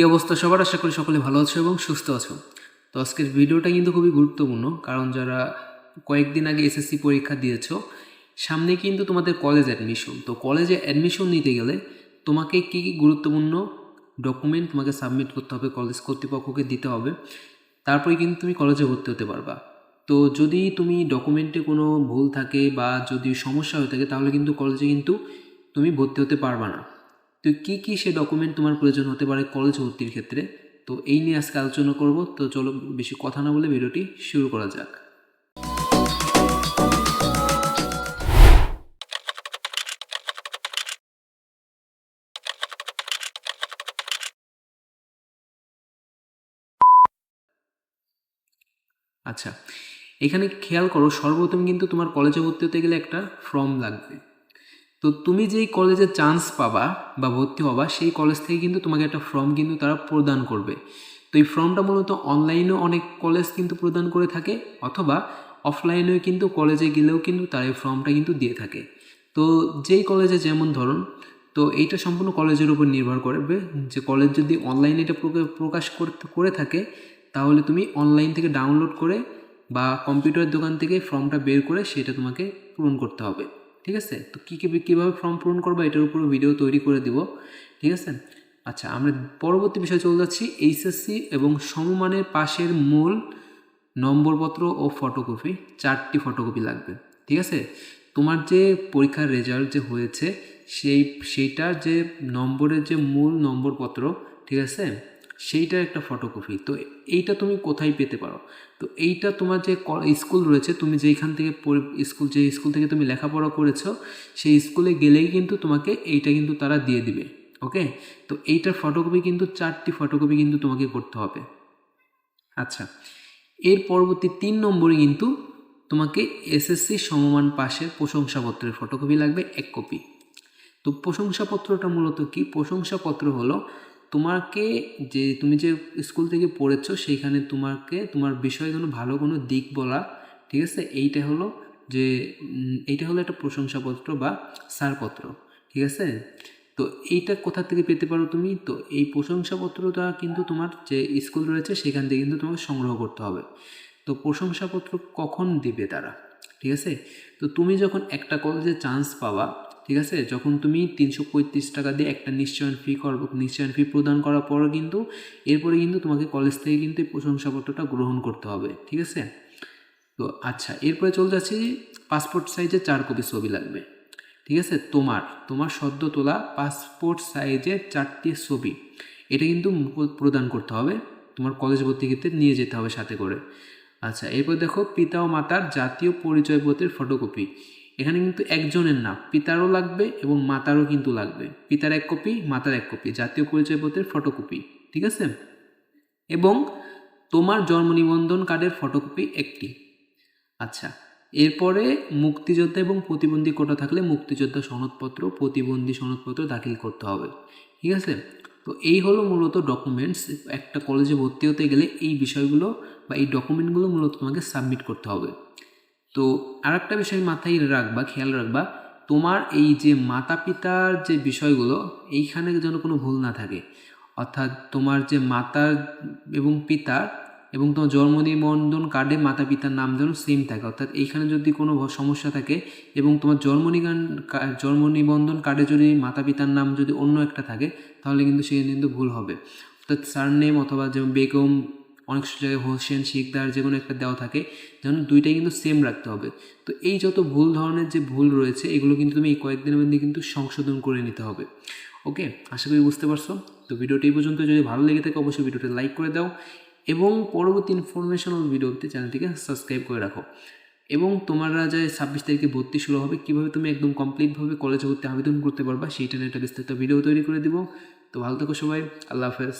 কী অবস্থা সবার? আশা করি সকলে ভালো আছো এবং সুস্থ আছো। তো আজকের ভিডিওটা কিন্তু খুবই গুরুত্বপূর্ণ, কারণ যারা কয়েকদিন আগে এসএসসি পরীক্ষা দিয়েছ, সামনে কিন্তু তোমাদের কলেজ অ্যাডমিশন তো কলেজে অ্যাডমিশন নিতে গেলে তোমাকে কী কী গুরুত্বপূর্ণ ডকুমেন্ট তোমাকে সাবমিট করতে হবে কলেজ কর্তৃপক্ষকে দিতে হবে, তারপরে কিন্তু তুমি কলেজে ভর্তি হতে পারবা। তো যদি তুমি ডকুমেন্টে কোনো ভুল থাকে বা যদি সমস্যা হয়ে থাকে, তাহলে কিন্তু কলেজে কিন্তু তুমি ভর্তি হতে পারবা না। তো কী কী সে ডকুমেন্ট তোমার প্রয়োজন হতে পারে কলেজ ভর্তির ক্ষেত্রে? তো এই নিয়ে আজকে আলোচনা করব। তো চলো বেশি কথা না বলে ভিডিওটি শুরু করা যাক। আচ্ছা এখানে খেয়াল করো, সর্বপ্রথম কিন্তু তোমার কলেজে ভর্তি হতে গেলে একটা ফর্ম লাগবে। তো তুমি যেই কলেজে চান্স পাবা বা ভর্তি হবা, সেই কলেজ থেকে কিন্তু তোমাকে একটা ফর্ম কিন্তু তারা প্রদান করবে। তো এই ফর্মটা মূলত অনলাইনেও অনেক কলেজ কিন্তু প্রদান করে থাকে, অথবা অফলাইনেও কিন্তু কলেজে গেলেও কিন্তু তারা এই ফর্মটা কিন্তু দিয়ে থাকে। তো যেই কলেজে যেমন ধরুন, তো এইটা সম্পূর্ণ কলেজের উপর নির্ভর করবে। যে কলেজ যদি অনলাইনে এটা প্রকা- প্রকাশ করতে, করে থাকে, তাহলে তুমি অনলাইন থেকে ডাউনলোড করে বা কম্পিউটার দোকান থেকে ফর্মটা বের করে সেটা তোমাকে পূরণ করতে হবে। ঠিক আছে? তো কী কীভাবে ফর্ম পূরণ করব এটার উপর ভিডিও তৈরি করে দিব, ঠিক আছে? আচ্ছা আমরা পরবর্তী বিষয়ে চলে যাচ্ছি। এইচএসসি এবং সমমানের পাশের মূল নম্বরপত্র ও ফটোকপি চারটি ফটোকপি লাগবে, ঠিক আছে? তোমার যে পরীক্ষার রেজাল্ট যে হয়েছে, সেই, সেইটার যে নম্বরের যে মূল নম্বরপত্র, ঠিক আছে? সেইটার একটা ফটোকপি তো এইটা তুমি কোথায় পেতে পারো? তো এইটা তোমার যে স্কুল রয়েছে, তুমি যেইখান থেকে স্কুল যে স্কুল থেকে তুমি লেখাপড়া করেছ, সেই স্কুলে গেলেই কিন্তু তোমাকে এইটা কিন্তু তারা দিয়ে দিবে ওকে তো এইটার ফটোকপি কিন্তু চারটি ফটোকপি কিন্তু তোমাকে করতে হবে। আচ্ছা এর পরবর্তী তিন নম্বরে কিন্তু তোমাকে এসএসসি সমমান পাশের প্রশংসাপত্রের ফটোকপি লাগবে, এক কপি তো প্রশংসাপত্রটা মূলত কি? প্রশংসাপত্র হলো তোমাকে যে তুমি যে স্কুল থেকে পড়েছো, সেইখানে তোমাকে, তোমার বিষয়ে কোনো ভালো কোনো দিক বলা, ঠিক আছে? এইটা হলো যে এইটা হলো একটা প্রশংসাপত্র বা সারপত্র ঠিক আছে? তো এইটা কোথা থেকে পেতে পারো তুমি? তো এই প্রশংসাপত্রটা কিন্তু তোমার যে স্কুল রয়েছে, সেখান থেকে কিন্তু তোমাকে সংগ্রহ করতে হবে। তো প্রশংসাপত্র কখন দিবে তারা, ঠিক আছে? তো তুমি যখন একটা কলেজে চান্স পাবা ঠিক আছে? যখন তুমি তিনশো পঁয়ত্রিশ টাকা দিয়ে একটা নিশ্চয়ন ফি করব নিশ্চয়ন ফি প্রদান করার পরও কিন্তু, এরপরে কিন্তু তোমাকে কলেজ থেকে কিন্তু এই প্রশংসাপত্রটা গ্রহণ করতে হবে, ঠিক আছে? তো আচ্ছা এরপরে চলে যাচ্ছে পাসপোর্ট সাইজে চার কপি ছবি লাগবে, ঠিক আছে? তোমার তোমার সদ্য তোলা পাসপোর্ট সাইজের চারটি ছবি, এটা কিন্তু প্রদান করতে হবে, তোমার কলেজ ভর্তি ক্ষেত্রে নিয়ে যেতে হবে সাথে করে। আচ্ছা এরপর দেখো পিতা ও মাতার জাতীয় পরিচয়পত্রের ফটোকপি এখানে কিন্তু একজনের না পিতারও লাগবে এবং মাতারও কিন্তু লাগবে। পিতার এক কপি, মাতার এক কপি, জাতীয় পরিচয়পত্রের ফটোকপি, ঠিক আছে? এবং তোমার জন্ম নিবন্ধন কার্ডের ফটোকপি একটি। আচ্ছা এরপরে মুক্তিযোদ্ধা এবং প্রতিবন্ধী কোটা থাকলে মুক্তিযোদ্ধা সনদপত্র, প্রতিবন্ধী সনদপত্র দাখিল করতে হবে, ঠিক আছে? তো এই হলো মূলত ডকুমেন্টস একটা কলেজে ভর্তি হতে গেলে এই বিষয়গুলো বা এই ডকুমেন্টগুলো মূলত তোমাকে সাবমিট করতে হবে। তো আর একটা বিষয় মাথায় রাখবা, খেয়াল রাখবা, তোমার এই যে মাতা পিতার যে বিষয়গুলো, এইখানে যেন কোনো ভুল না থাকে। অর্থাৎ তোমার যে মাতার এবং পিতার এবং তোমার জন্ম নিবন্ধন কার্ডে মাতা পিতার নাম যেন সেম থাকে। অর্থাৎ এইখানে যদি কোনো সমস্যা থাকে এবং তোমার জন্ম নিগান জন্ম নিবন্ধন কার্ডে যদি মাতা পিতার নাম যদি অন্য একটা থাকে, তাহলে কিন্তু সেখানে কিন্তু ভুল হবে। অর্থাৎ সার নেম অথবা যেমন বেগম অনেক জায়গায় হোসেন শিকদার যে কোনো একটা দেওয়া থাকে, যেন দুইটাই কিন্তু সেম রাখতে হবে। তো এই যত ভুল ধরনের যে ভুল রয়েছে, এগুলো কিন্তু তুমি এই কয়েকদিনের মধ্যে কিন্তু সংশোধন করে নিতে হবে। ওকে? আশা করি বুঝতে পারছ? তো ভিডিওটি এই পর্যন্ত। যদি ভালো লেগে থাকে, অবশ্যই ভিডিওটি লাইক করে দাও এবং পরবর্তী ইনফরমেশনাল ভিডিওতে চ্যানেলটিকে সাবস্ক্রাইব করে রাখো। এবং তোমরা যে ছাব্বিশ তারিখে ভর্তি শুরু হবে, কীভাবে তুমি একদম কমপ্লিটভাবে কলেজে ভর্তি আবেদন করতে পারবা, সেইটা নিয়ে একটা বিস্তারিত ভিডিও তৈরি করে দিব। তো ভালো থাকো সবাই। আল্লাহ হাফেজ।